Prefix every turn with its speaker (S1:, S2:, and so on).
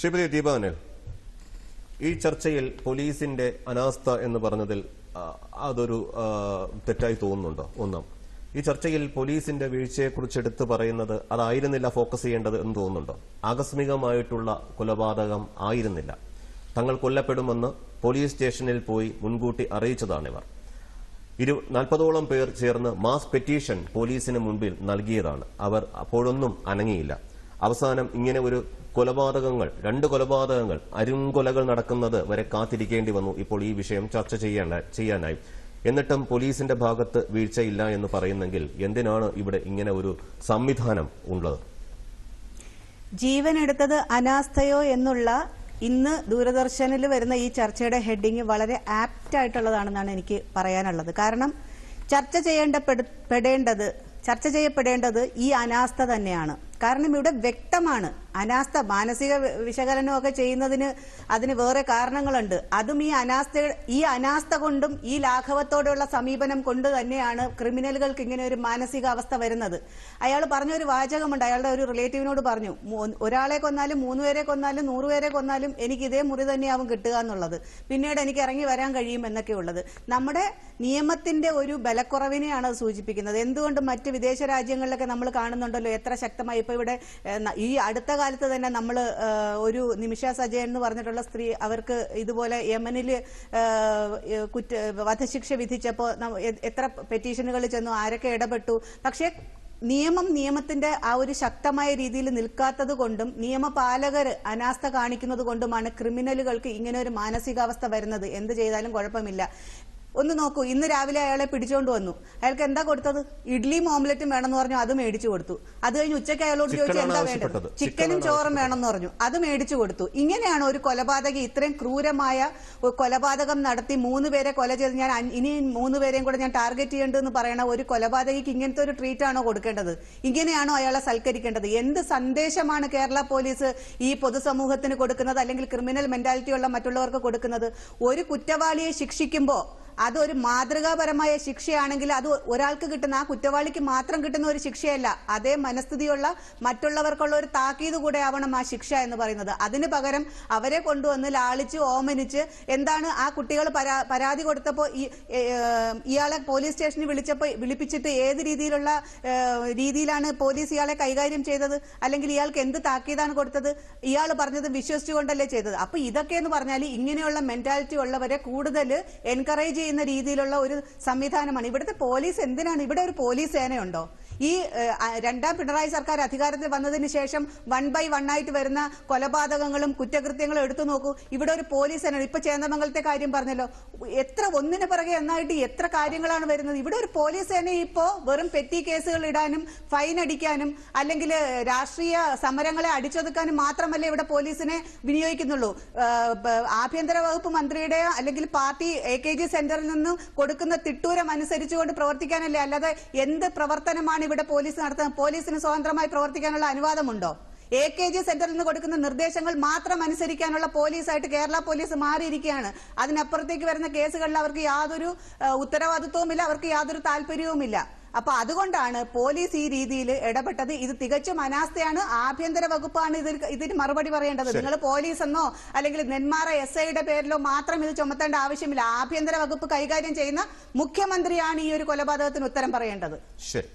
S1: ശ്രീപതി ദീപാനൽ ഈ ചർച്ചയിൽ പോലീസിന്റെ അനാസ്ഥ എന്ന് പറഞ്ഞതിൽ അതൊരു തെറ്റായി തോന്നുന്നുണ്ടോ? ഒന്നാം ഈ ചർച്ചയിൽ പോലീസിന്റെ വീഴ്ചയെക്കുറിച്ച് എടുത്തു പറയുന്നത് അതായിരുന്നില്ല ഫോക്കസ് ചെയ്യേണ്ടത് എന്ന് തോന്നുന്നുണ്ടോ? ആകസ്മികമായിട്ടുള്ള കൊലപാതകം ആയിരുന്നില്ല. തങ്ങൾ കൊല്ലപ്പെടുമെന്ന് പോലീസ് സ്റ്റേഷനിൽ പോയി മുൻകൂട്ടി അറിയിച്ചതാണിവർ. ഇരു നാൽപ്പതോളം പേർ ചേർന്ന് മാസ് പെറ്റീഷൻ പോലീസിന് മുൻപിൽ നൽകിയതാണ്. അവർ അപ്പോഴൊന്നും അനങ്ങിയില്ല. അവസാനം ഇങ്ങനെ ഒരു കൊലപാതകങ്ങൾ രണ്ട് കൊലപാതകങ്ങൾ അരുംകൊലകൾ നടക്കുന്നത് വരെ കാത്തിരിക്കേണ്ടി വന്നു ഇപ്പോൾ ഈ വിഷയം ചർച്ച ചെയ്യാനായി. എന്നിട്ടും പോലീസിന്റെ ഭാഗത്ത് വീഴ്ചയില്ല എന്ന് പറയുന്നെങ്കിൽ എന്തിനാണ് ഇവിടെ ഇങ്ങനെ ഒരു സംവിധാനം ഉള്ളത്?
S2: ജീവൻ എടുത്തത് അനാസ്ഥയോ എന്നുള്ള ഇന്ന് ദൂരദർശനിൽ വരുന്ന ഈ ചർച്ചയുടെ ഹെഡിങ് വളരെ ആപ്റ്റ് ആയിട്ടുള്ളതാണെന്നാണ് എനിക്ക് പറയാനുള്ളത്. കാരണം ചർച്ച ചെയ്യേണ്ടപ്പെടേണ്ടത് ചർച്ച ചെയ്യപ്പെടേണ്ടത് ഈ അനാസ്ഥ തന്നെയാണ്. കാരണം ഇവിടെ വ്യക്തമാണ്. അനാസ്ഥ മാനസിക വിശകലനമൊക്കെ ചെയ്യുന്നതിന് അതിന് വേറെ കാരണങ്ങളുണ്ട്. അതും ഈ അനാസ്ഥ ഈ അനാസ്ഥ കൊണ്ടും ഈ ലാഘവത്തോടെയുള്ള സമീപനം കൊണ്ട് തന്നെയാണ് ക്രിമിനലുകൾക്ക് ഇങ്ങനെ ഒരു മാനസികാവസ്ഥ വരുന്നത്. അയാൾ പറഞ്ഞ പറഞ്ഞൊരു വാചകമുണ്ട് അയാളുടെ ഒരു റിലേറ്റീവിനോട് പറഞ്ഞു ഒരാളെ കൊന്നാലും മൂന്ന് പേരെ കൊന്നാലും നൂറ് പേരെ കൊന്നാലും എനിക്ക് ഇതേ മുറി തന്നെയാവും കിട്ടുക എന്നുള്ളത്. പിന്നീട് എനിക്ക് ഇറങ്ങി വരാൻ കഴിയും എന്നൊക്കെ ഉള്ളത്. നമ്മുടെ നിയമത്തിന്റെ ഒരു ബലക്കുറവിനെയാണ് അത് സൂചിപ്പിക്കുന്നത്. എന്തുകൊണ്ട് മറ്റ് വിദേശ രാജ്യങ്ങളിലൊക്കെ നമ്മൾ കാണുന്നുണ്ടല്ലോ എത്ര ശക്തമായി. ഇപ്പൊ ഇവിടെ ഈ അടുത്ത കാലത്ത് തന്നെ നമ്മൾ ഒരു നിമിഷ സജയൻ എന്ന് പറഞ്ഞിട്ടുള്ള സ്ത്രീ അവർക്ക് ഇതുപോലെ യമനിൽ കുറ്റ വധശിക്ഷ വിധിച്ചപ്പോൾ എത്ര പെറ്റീഷനുകൾ ചെന്നു ആരൊക്കെ ഇടപെട്ടു. പക്ഷേ നിയമം നിയമത്തിന്റെ ആ ഒരു ശക്തമായ രീതിയിൽ നിൽക്കാത്തത് കൊണ്ടും നിയമപാലകർ അനാസ്ഥ കാണിക്കുന്നത് കൊണ്ടുമാണ് ക്രിമിനലുകൾക്ക് ഇങ്ങനെ ഒരു മാനസികാവസ്ഥ വരുന്നത്. എന്ത് ചെയ്താലും കുഴപ്പമില്ല. ഒന്ന് നോക്കൂ ഇന്ന് രാവിലെ അയാളെ പിടിച്ചോണ്ട് വന്നു. അയാൾക്ക് എന്താ കൊടുത്തത്? ഇഡ്ലിയും ഓംലെറ്റും വേണമെന്ന് പറഞ്ഞു അത് മേടിച്ചു കൊടുത്തു. അത് കഴിഞ്ഞ് ഉച്ചയ്ക്ക് അയാളോട് ചോദിച്ചു എന്താ വേണ്ടത്? ചിക്കനും ചോറും വേണമെന്ന് പറഞ്ഞു. അത് മേടിച്ചു കൊടുത്തു. ഇങ്ങനെയാണ് ഒരു കൊലപാതകി ഇത്രയും ക്രൂരമായ കൊലപാതകം നടത്തി മൂന്ന് പേരെ കൊല ചെയ്ത് ഞാൻ ഇനി മൂന്ന് പേരെയും കൂടെ ഞാൻ ടാർഗറ്റ് ചെയ്യേണ്ടതെന്ന് പറയണ ഒരു കൊലപാതകിക്ക് ഇങ്ങനത്തെ ഒരു ട്രീറ്റ് ആണോ കൊടുക്കേണ്ടത്? ഇങ്ങനെയാണോ അയാളെ സൽക്കരിക്കേണ്ടത്? എന്ത് സന്ദേശമാണ് കേരള പോലീസ് ഈ പൊതുസമൂഹത്തിന് കൊടുക്കുന്നത്? അല്ലെങ്കിൽ ക്രിമിനൽ മെന്റാലിറ്റി ഉള്ള മറ്റുള്ളവർക്ക് കൊടുക്കുന്നത്? ഒരു കുറ്റവാളിയെ ശിക്ഷിക്കുമ്പോൾ അതൊരു മാതൃകാപരമായ ശിക്ഷയാണെങ്കിൽ അത് ഒരാൾക്ക് കിട്ടുന്ന ആ കുറ്റവാളിക്ക് മാത്രം കിട്ടുന്ന ഒരു ശിക്ഷയല്ല. അതേ മനസ്ഥിതിയുള്ള മറ്റുള്ളവർക്കുള്ള ഒരു താക്കീത് കൂടെ ആവണം ആ ശിക്ഷ എന്ന് പറയുന്നത്. അതിന് പകരം അവരെ കൊണ്ടുവന്ന് ലാളിച്ച് ഓമനിച്ച് എന്താണ് ആ കുട്ടികൾ പരാതി കൊടുത്തപ്പോൾ ഇയാളെ പോലീസ് സ്റ്റേഷനിൽ വിളിച്ചപ്പോൾ വിളിപ്പിച്ചിട്ട് ഏത് രീതിയിലുള്ള രീതിയിലാണ് പോലീസ് ഇയാളെ കൈകാര്യം ചെയ്തത്? അല്ലെങ്കിൽ ഇയാൾക്ക് എന്ത് താക്കീതാണ് കൊടുത്തത്? ഇയാൾ പറഞ്ഞത് വിശ്വസിച്ചുകൊണ്ടല്ലേ ചെയ്തത്. അപ്പൊ ഇതൊക്കെ എന്ന് പറഞ്ഞാൽ ഇങ്ങനെയുള്ള മെന്റാലിറ്റി ഉള്ളവരെ കൂടുതൽ എൻകറേജ് ചെയ്യുന്ന രീതിയിലുള്ള ഒരു സംവിധാനമാണ്. ഇവിടുത്തെ പോലീസ് എന്തിനാണ്? ഇവിടെ ഒരു പോലീസ് സേനയുണ്ടോ? ഈ രണ്ടാം പിണറായി സർക്കാർ അധികാരത്തിൽ വന്നതിന് ശേഷം വൺ ബൈ വൺ ആയിട്ട് വരുന്ന കൊലപാതകങ്ങളും കുറ്റകൃത്യങ്ങളും എടുത്തു നോക്കൂ. ഇവിടെ ഒരു പോലീസ് തന്നെ ഇപ്പൊ ചേന്ദമംഗലത്തെ കാര്യം പറഞ്ഞല്ലോ. എത്ര ഒന്നിന് പിറകെ എന്നായിട്ട് എത്ര കാര്യങ്ങളാണ് വരുന്നത്? ഇവിടെ ഒരു പോലീസ് തന്നെ ഇപ്പോ വെറും പെറ്റി കേസുകൾ ഇടാനും ഫൈൻ അടിക്കാനും അല്ലെങ്കിൽ രാഷ്ട്രീയ സമരങ്ങളെ അടിച്ചൊതുക്കാനും മാത്രമല്ല ഇവിടെ പോലീസിനെ വിനിയോഗിക്കുന്നുള്ളൂ. ആഭ്യന്തര വകുപ്പ് മന്ത്രിയുടെ അല്ലെങ്കിൽ പാർട്ടി എ കെ ജി സെന്ററിൽ നിന്ന് കൊടുക്കുന്ന തിട്ടൂരം അനുസരിച്ചുകൊണ്ട് പ്രവർത്തിക്കാനല്ലേ? അല്ലാതെ എന്ത് പ്രവർത്തനമാണ് ഇവിടെ പോലീസ് നടത്തുന്ന പോലീസിന് സ്വതന്ത്രമായി പ്രവർത്തിക്കാനുള്ള അനുവാദമുണ്ടോ? എ കെ ജി സെന്ററിൽ നിന്ന് കൊടുക്കുന്ന നിർദ്ദേശങ്ങൾ മാത്രം അനുസരിക്കാനുള്ള പോലീസായിട്ട് കേരള പോലീസ് മാറിയിരിക്കുകയാണ്. അതിനപ്പുറത്തേക്ക് വരുന്ന കേസുകളിൽ അവർക്ക് യാതൊരു ഉത്തരവാദിത്വവുമില്ല അവർക്ക് യാതൊരു താല്പര്യവുമില്ല. അപ്പൊ അതുകൊണ്ടാണ് പോലീസ് ഈ രീതിയിൽ ഇടപെട്ടത്. ഇത് തികച്ചും അനാസ്ഥയാണ്. ആഭ്യന്തര വകുപ്പാണ് ഇതിൽ ഇതിന് മറുപടി പറയേണ്ടത്. നിങ്ങൾ പോലീസ് എന്നോ അല്ലെങ്കിൽ നെന്മാറ എസ് ഐയുടെ പേരിലോ മാത്രം ഇത് ചുമത്തേണ്ട ആവശ്യമില്ല. ആഭ്യന്തര വകുപ്പ് കൈകാര്യം ചെയ്യുന്ന മുഖ്യമന്ത്രിയാണ് ഈ ഒരു കൊലപാതകത്തിന് ഉത്തരം പറയേണ്ടത്.
S1: ശരി.